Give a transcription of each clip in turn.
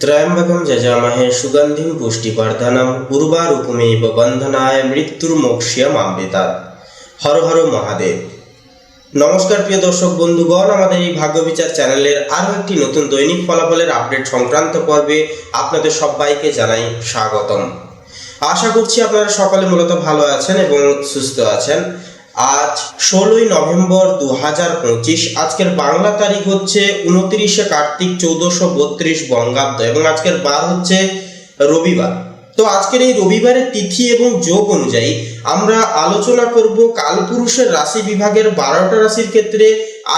ত্রয়ম্বকম যজামহে সুগন্ধিম পুষ্টিবর্ধনম পূর্বারূপমেব বন্ধনায় মৃত্যুর মোক্ষিয়া আমৃতাৎ হর হর মহাদেব নমস্কার প্রিয় দর্শক বন্ধুগণ আমাদের এই ভাগ্য বিচার চ্যানেলের আরও একটি নতুন দৈনিক ফলাফলের আপডেট সংক্রান্ত পর্বে আপনাদের সবাইকে জানাই স্বাগতম। আশা করছি আপনারা সকলে মূলত ভালো আছেন এবং সুস্থ আছেন। আজ ষোলোই নভেম্বর দু হাজার পঁচিশ। আজকের বাংলা তারিখ হচ্ছে উনত্রিশে কার্তিক চৌদ্দশো বত্রিশ বঙ্গাব্দ এবং আজকের বার হচ্ছে রবিবার। তো আজকের এই রবিবারের তিথি এবং যোগ অনুযায়ী আমরা আলোচনা করব কালপুরুষের রাশি বিভাগের বারোটা রাশির ক্ষেত্রে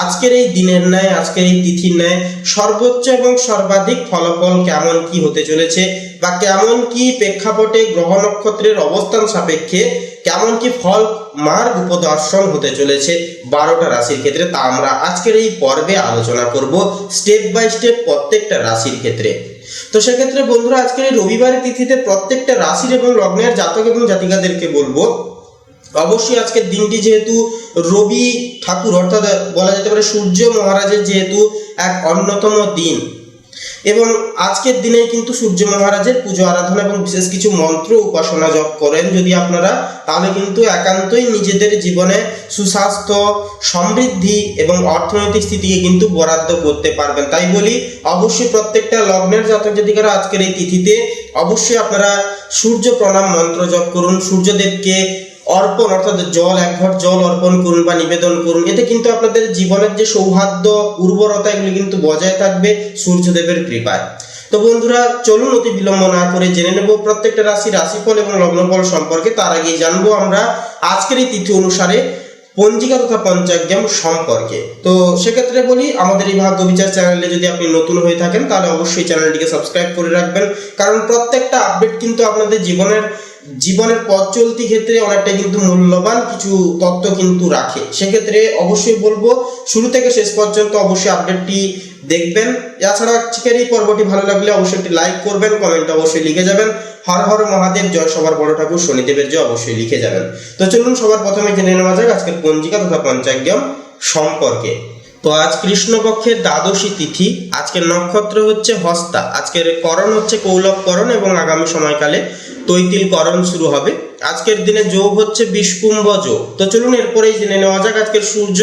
আজকের এই দিনের ন্যায়, আজকের এই তিথির ন্যায় সর্বোচ্চ এবং সর্বাধিক ফলাফল কেমন কি হতে চলেছে বা কেমন কি প্রেক্ষাপটে গ্রহ নক্ষত্রের অবস্থান সাপেক্ষে কেমন কি ফল, মার্গ উপদর্শন হতে চলেছে বারোটা রাশির ক্ষেত্রে। তা আমরা আজকের এই পর্বে আলোচনা করব স্টেপ বাই স্টেপ প্রত্যেকটা রাশির ক্ষেত্রে। তো সেক্ষেত্রে বন্ধুরা, আজকের এই রবিবারের তিথিতে প্রত্যেকটা রাশির এবং লগ্নের জাতক এবং জাতিকাদেরকে বলব, অবশ্যই আজকের দিনটি যেহেতু রবি ঠাকুর, অর্থাৎ বলা যেতে পারে সূর্য মহারাজের যেহেতু এক অন্যতম দিন এবং আজকের দিনে কিন্তু সূর্য মহারাজের পুজো আরাধনা এবং বিশেষ কিছু মন্ত্র উপাসনা জপ করেন যদি আপনারা, তাহলে কিন্তু একান্তই নিজেদের জীবনে সুস্বাস্থ্য, সমৃদ্ধি এবং অর্থনৈতিক স্থিতিকে কিন্তু বরাদ্দ করতে পারবেন। তাই বলি, অবশ্যই প্রত্যেকটা লগ্নের জাতক জাতিকারা আজকের এই তিথিতে অবশ্যই আপনারা সূর্য প্রণাম মন্ত্র জপ করুন। সূর্যদেবকে অর্পণ, অর্থাৎ জল, এক ঘট জল অর্পণ করুন বা নিবেদন করুন, এতে কিন্তু আপনাদের জীবনের যে সৌহার্দ্য, উর্বরতা, এগুলি কিন্তু বজায় থাকবে সূর্যদেবের কৃপায়। তো বন্ধুরা, চলুন অতি বিলম্ব না করে জেনে নেব প্রত্যেকটা রাশি, রাশিফল এবং লগ্নফল সম্পর্কে। তার আগে জানব আমরা আজকের এই তিথি অনুসারে পঞ্জিকা তথা পঞ্চাগ্রাম সম্পর্কে। তো সেক্ষেত্রে বলি, আমাদের এই ভাগ্য বিচার চ্যানেলে যদি আপনি নতুন হয়ে থাকেন, তাহলে অবশ্যই চ্যানেলটিকে সাবস্ক্রাইব করে রাখবেন। কারণ প্রত্যেকটা আপডেট কিন্তু আপনাদের জীবনের জীবনের পথ চলতি ক্ষেত্রে অনেকটা কিন্তু মূল্যবান কিছু তত্ত্ব কিন্তু রাখে। সেক্ষেত্রে অবশ্যই বলব, শুরু থেকে শেষ পর্যন্ত অবশ্যই আপডেটটি দেখবেন। এছাড়া আজকের এই পর্বটি ভালো লাগলে অবশ্যই একটি লাইক করবেন কমেন্ট অবশ্যই লিখে যাবেন। হর হর মহাদেব, জয় সবার বড় ঠাকুর, শনিদেবের জয় অবশ্যই লিখে যাবেন। তো চলুন সবার প্রথমে জেনে নেওয়া যাক আজকের পঞ্জিকা তথা পঞ্চাগ্রাম সম্পর্কে। তো আজ কৃষ্ণপক্ষের দ্বাদশী তিথি, আজকের নক্ষত্র হচ্ছে হস্তা, আজকের করণ হচ্ছে কৌলভকরণ এবং আগামী সময়কালে তৈতিল করণ শুরু হবে। আজকের দিনে যোগ হচ্ছে বিষ্কুম্ভ যোগ। তো চলুন এরপরেই জেনে নেওয়া যাক আজকের সূর্য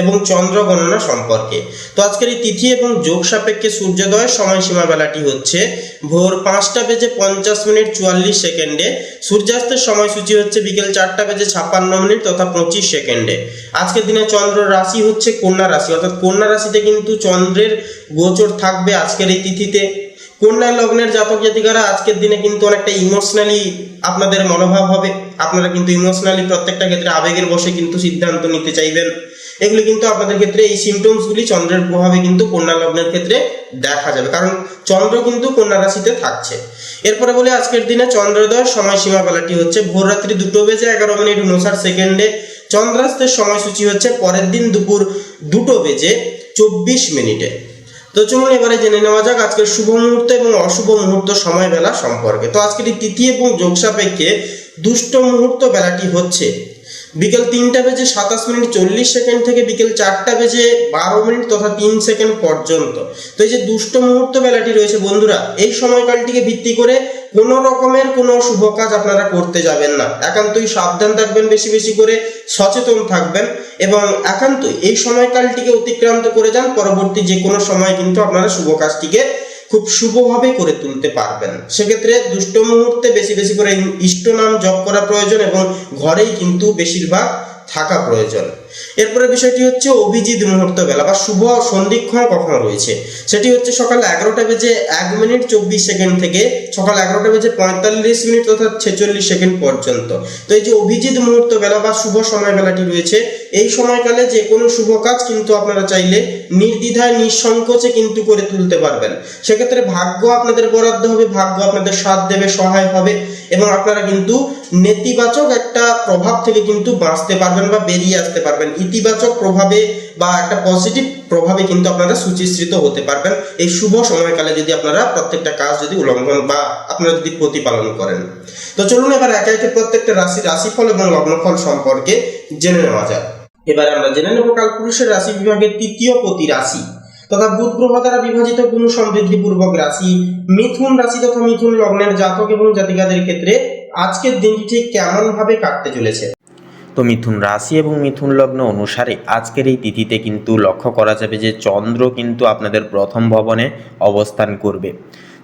এবং চন্দ্র গণনা সম্পর্কে। তো আজকের এই তিথি এবং যোগ সাপেক্ষে সূর্যোদয়ের সময়সীমা বেলাটি হচ্ছে ভোর পাঁচটা বেজে পঞ্চাশ মিনিট চুয়াল্লিশ সেকেন্ডে। সূর্যাস্তের সময়সূচি হচ্ছে বিকেল চারটা বেজে ছাপ্পান্ন মিনিট তথা পঁচিশ সেকেন্ডে। আজকের দিনে চন্দ্র রাশি হচ্ছে কন্যা রাশি। অর্থাৎ কন্যা রাশিতে কিন্তু চন্দ্রের গোচর থাকবে আজকের এই তিথিতে। কন্যা লগ্নের জাতক জাতিকারা আজকের দিনে কিন্তু অনেকটা ইমোশনালি আপনাদের মনোভাব হবে। আপনারা কিন্তু ইমোশনালি প্রত্যেকটা ক্ষেত্রে আবেগের বসে কিন্তু সিদ্ধান্ত নিতে চাইবেন। এগুলি কিন্তু আপনাদের ক্ষেত্রে এই সিমটমসগুলি চন্দ্রের প্রভাবে কিন্তু কন্যা লগ্নের ক্ষেত্রে দেখা যাবে। কারণ চন্দ্র কিন্তু কন্যা রাশিতে থাকছে। এরপরে বলে আজকের দিনে চন্দ্রোদয়ের সময়সীমা বেলাটি হচ্ছে। ভোর রাত্রি দুটো বেজে এগারো মিনিট উনষাট সেকেন্ডে। চন্দ্রাস্তের সময়সূচি হচ্ছে পরের দিন দুপুর দুটো বেজে চব্বিশ মিনিটে। তো চলুন এবারে জেনে নেওয়া যাক আজকের শুভ মুহূর্ত এবং অশুভ মুহূর্ত সময় বেলা সম্পর্কে। তো আজকের এই তিথি এবং যোগ সাপেক্ষে দুষ্ট মুহূর্ত বেলাটি হচ্ছে বিকেল তিনটা বেজে সাতাশ মিনিট চল্লিশ সেকেন্ড থেকে বিকেল চারটা বেজে বারো মিনিট তথা তিন সেকেন্ড পর্যন্ত। তো এই যে দুষ্ট মুহূর্ত বেলাটি রয়েছে, বন্ধুরা, এই সময়কালটিকে ভিত্তি করে কোনো রকমের কোনো শুভ কাজ আপনারা করতে যাবেন না। একান্তই সাবধান থাকবেন, বেশি বেশি করে সচেতন থাকবেন এবং একান্তই এই সময়কালটিকে অতিক্রান্ত করে যান। পরবর্তী যে কোনো সময় কিন্তু আপনারা শুভ কাজটিকে খুব শুভভাবে করে তুলতে পারবেন। সেক্ষেত্রে দুষ্ট মুহূর্তে বেশি বেশি করে ইষ্ট নাম জপ করা প্রয়োজন এবং ঘরেই কিন্তু বেশিরভাগ থাকা প্রয়োজন। এরপরে বিষয়টি হচ্ছে অভিজিৎ মুহূর্ত বেলা বা শুভ সন্ধিক্ষণ কখন রয়েছে। সেটি হচ্ছে সকাল এগারোটা বেজে এক মিনিট চব্বিশ সেকেন্ড থেকে সকাল এগারোটা বেজে পঁয়তাল্লিশ মিনিট তথা ছেচল্লিশ সেকেন্ড পর্যন্ত। তো এই যে অভিজিৎ মুহূর্ত বেলা বা শুভ সময় বেলাটি রয়েছে এই সময়কালে যে কোনো শুভ কাজ কিন্তু আপনারা চাইলে নির্দ্বিধায়, নিঃসংকোচে কিন্তু করে তুলতে পারবেন। সেক্ষেত্রে ভাগ্য আপনাদের বরাদ্দ হবে, ভাগ্য আপনাদের সাথ দেবে, সহায় হবে এবং আপনারা কিন্তু নেতিবাচক একটা প্রভাব থেকে কিন্তু বাঁচতে পারবেন বা বেরিয়ে আসতে পারবেন। ইতিবাচক প্রভাবে বা একটা পজিটিভ প্রভাবে কিন্তু আপনারা সুচিশ্রিত হতে পারবেন। এই শুভ সময়কালে যদি আপনারা প্রত্যেকটা কাজ যদি উল্লঙ্ঘন বা আপনারা যদি প্রতিপালন করেন। তো চলুন এবার একে একে প্রত্যেকটা রাশি, রাশিফল এবং লগ্নফল সম্পর্কে জেনে নেওয়া যাক। এবারে আমরা জেনে নেব কালপুরুষের রাশি বিভাগের তৃতীয় প্রতি রাশি তথা বুধ গ্রহ দ্বারা বিভাজিত গুণ সমৃদ্ধিপূর্বক রাশি, মিথুন রাশি তথা মিথুন লগ্নের জাতক এবং জাতিকাদের ক্ষেত্রে আজকের দিনটি ঠিক কেমন ভাবে কাটতে চলেছে? তো মিথুন রাশি এবং মিথুন লগ্ন অনুসারে আজকের এই তিথিতে কিন্তু লক্ষ্য করা যাবে যে চন্দ্র কিন্তু আপনাদের প্রথম ভবনে অবস্থান করবে।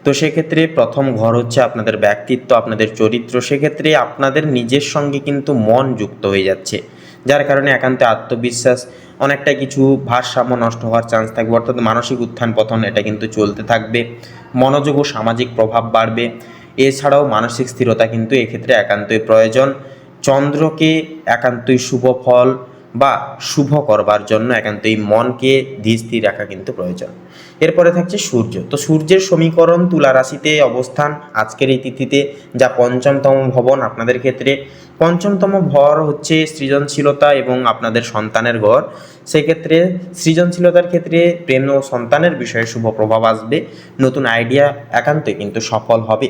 তো সেক্ষেত্রে প্রথম ঘর হচ্ছে আপনাদের ব্যক্তিত্ব, আপনাদের চরিত্র, সেক্ষেত্রে আপনাদের নিজের সঙ্গে কিন্তু মন যুক্ত হয়ে যাচ্ছে। যার কারণে একান্ত আত্মবিশ্বাস অনেকটা কিছু ভারসাম্য নষ্ট হওয়ার চান্স থাকবে। অর্থাৎ মানসিক উত্থান পতন, এটা কিন্তু চলতে থাকবে। মনোযোগ ও সামাজিক প্রভাব বাড়বে। এছাড়াও মানসিক স্থিরতা কিন্তু এক্ষেত্রে একান্তই প্রয়োজন। চন্দ্রকে একান্তই শুভ ফল বা শুভ করবার জন্য একান্তই মনকে ধীর স্থির রাখা কিন্তু প্রয়োজন। এরপরে থাকছে সূর্য। তো সূর্যের সমীকরণ, তুলা রাশিতে অবস্থান, আজকের এই তিথিতে যা পঞ্চমতম ভবন আপনাদের ক্ষেত্রে। পঞ্চমতম ভর হচ্ছে সৃজনশীলতা এবং আপনাদের সন্তানের ঘর সেক্ষেত্রে সৃজনশীলতার ক্ষেত্রে প্রেম ও সন্তানের বিষয়ে শুভ প্রভাব আসবে। নতুন আইডিয়া একান্তই কিন্তু সফল হবে।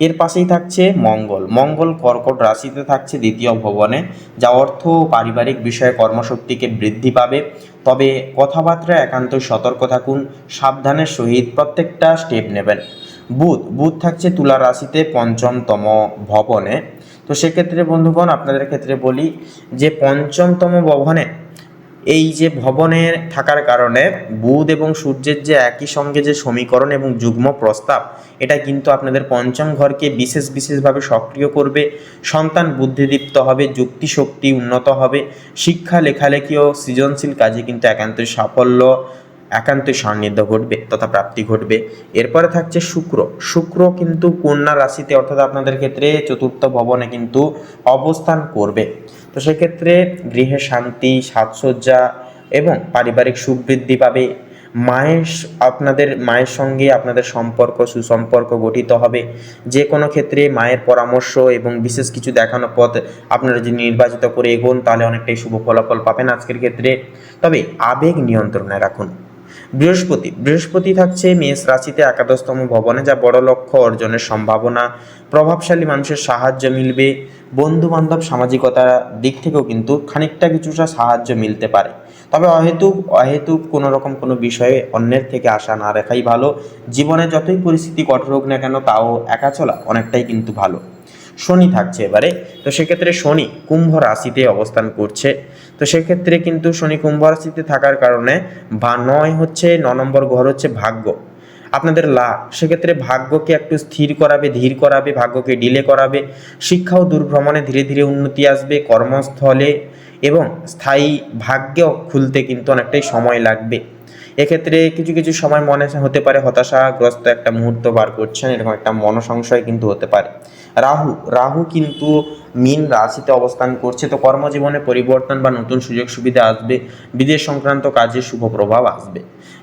এর পাশেই থাকছে মঙ্গল। মঙ্গল কর্কট রাশিতে থাকছে দ্বিতীয় ভবনে, যা অর্থ ও পারিবারিক বিষয়ে কর্মশক্তিকে বৃদ্ধি পাবে। তবে কথাবার্তা একান্ত সতর্ক থাকুন সাবধানের সহিত প্রত্যেকটা স্টেপ নেবেন। বুধ বুধ থাকছে তুলা রাশিতে পঞ্চমতম ভবনে। তো সেক্ষেত্রে বন্ধুগণ, আপনাদের ক্ষেত্রে বলি যে পঞ্চমতম ভবনে এই যে ভবনে থাকার কারণে বুধ এবং সূর্যের যে একই সঙ্গে যে সমীকরণ এবং যুগ্ম প্রস্তাব, এটা কিন্তু আপনাদের পঞ্চম ঘরকে বিশেষ বিশেষভাবে সক্রিয় করবে। সন্তান বুদ্ধিদীপ্ত হবে যুক্তিশক্তি উন্নত হবে, শিক্ষা, লেখালেখি ও সৃজনশীল কাজে কিন্তু একান্তই সাফল্য, একান্তই সান্নিধ্য ঘটবে তথা প্রাপ্তি ঘটবে। এরপরে থাকছে শুক্র। শুক্র কিন্তু কন্যা রাশিতে অর্থাৎ আপনাদের ক্ষেত্রে চতুর্থ ভবনে কিন্তু অবস্থান করবে। তো সেক্ষেত্রে গৃহে শান্তি, সাজসজ্জা এবং পারিবারিক সুখ বৃদ্ধি পাবে। মায়ের আপনাদের, মায়ের সঙ্গে আপনাদের সম্পর্ক, সুসম্পর্ক গঠিত হবে। যে কোনো ক্ষেত্রে মায়ের পরামর্শ এবং বিশেষ কিছু দেখানো পথ আপনারা যদি নির্বাচিত করে এগোন, তাহলে অনেকটাই শুভ ফলাফল পাবেন আজকের ক্ষেত্রে। তবে আবেগ নিয়ন্ত্রণে রাখুন। বৃহস্পতি বৃহস্পতি থাকছে মেষ রাশিতে একাদশতম ভবনে, যা বড় লক্ষ্য অর্জনের সম্ভাবনা। প্রভাবশালী মানুষের সাহায্য মিলবে। বন্ধু বান্ধব সামাজিকতার দিক থেকেও কিন্তু খানিকটা কিছুটা সাহায্য মিলতে পারে। তবে অহেতুক অহেতুক কোনো রকম কোনো বিষয়ে অন্যের থেকে আশা না রাখাই ভালো। জীবনে যতই পরিস্থিতি কঠোর হোক না কেন, তাও একা চলা অনেকটাই কিন্তু ভালো। শনি থাকছে এবারে। তো সেক্ষেত্রে শনি কুম্ভ রাশিতে অবস্থান করছে। তো সেক্ষেত্রে কিন্তু শনি কুম্ভ রাশিতে থাকার কারণে বা নয় হচ্ছে, ন নম্বর ঘর হচ্ছে ভাগ্য। আপনাদের লা, সেক্ষেত্রে ভাগ্যকে একটু স্থির করাবে, ধীর করাবে, ভাগ্যকে ডিলে করাবে, শিক্ষা ও দূরভ্রমণে ধীরে ধীরে উন্নতি আসবে, কর্মস্থলে এবং স্থায়ী ভাগ্যেও খুলতে কিন্তু অনেকটাই সময় লাগবে। এক্ষেত্রে কিছু কিছু সময় মনে হতে পারে হতাশাগ্রস্ত একটা মুহূর্ত বার করছেন, এরকম একটা মনসংশয় কিন্তু হতে পারে। রাহু রাহু কিন্তু মীন রাশিতে অবস্থান করছে, তো কর্মজীবনে পরিবর্তন বা নতুন সুযোগ সুবিধা আসবে, বিদেশ সংক্রান্ত কাজে শুভ প্রভাব আসবে।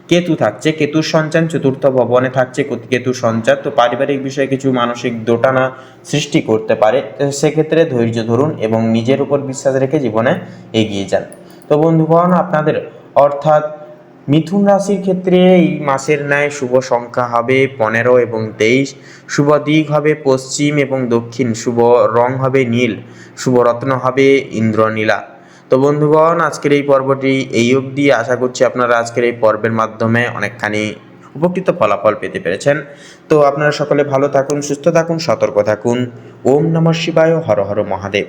কেতু থাকছে, কেতুর সঞ্চার চতুর্থ ভবনে থাকছে, কত- কেতুর সঞ্চার। তো পারিবারিক বিষয়ে কিছু মানসিক দোটানা সৃষ্টি করতে পারে সেক্ষেত্রে ধৈর্য ধরুন এবং নিজের উপর বিশ্বাস রেখে জীবনে এগিয়ে যান। তো বন্ধুগণ, আপনাদের অর্থাৎ মিথুন রাশির ক্ষেত্রে এই মাসের ন্যায় শুভ সংখ্যা হবে পনেরো এবং তেইশ। শুভ দিক হবে পশ্চিম এবং দক্ষিণ। শুভ রং হবে নীল। শুভ রত্ন হবে ইন্দ্রনীলা। তো বন্ধুগণ, আজকের এই পর্বটি এই অবধি। আশা করছি আপনারা আজকের এই পর্বের মাধ্যমে অনেকখানি উপকৃত ফলাফল পেতে পেরেছেন। তো আপনারা সকলে ভালো থাকুন, সুস্থ থাকুন, সতর্ক থাকুন। ওম নমঃ শিবায়, হর হর মহাদেব।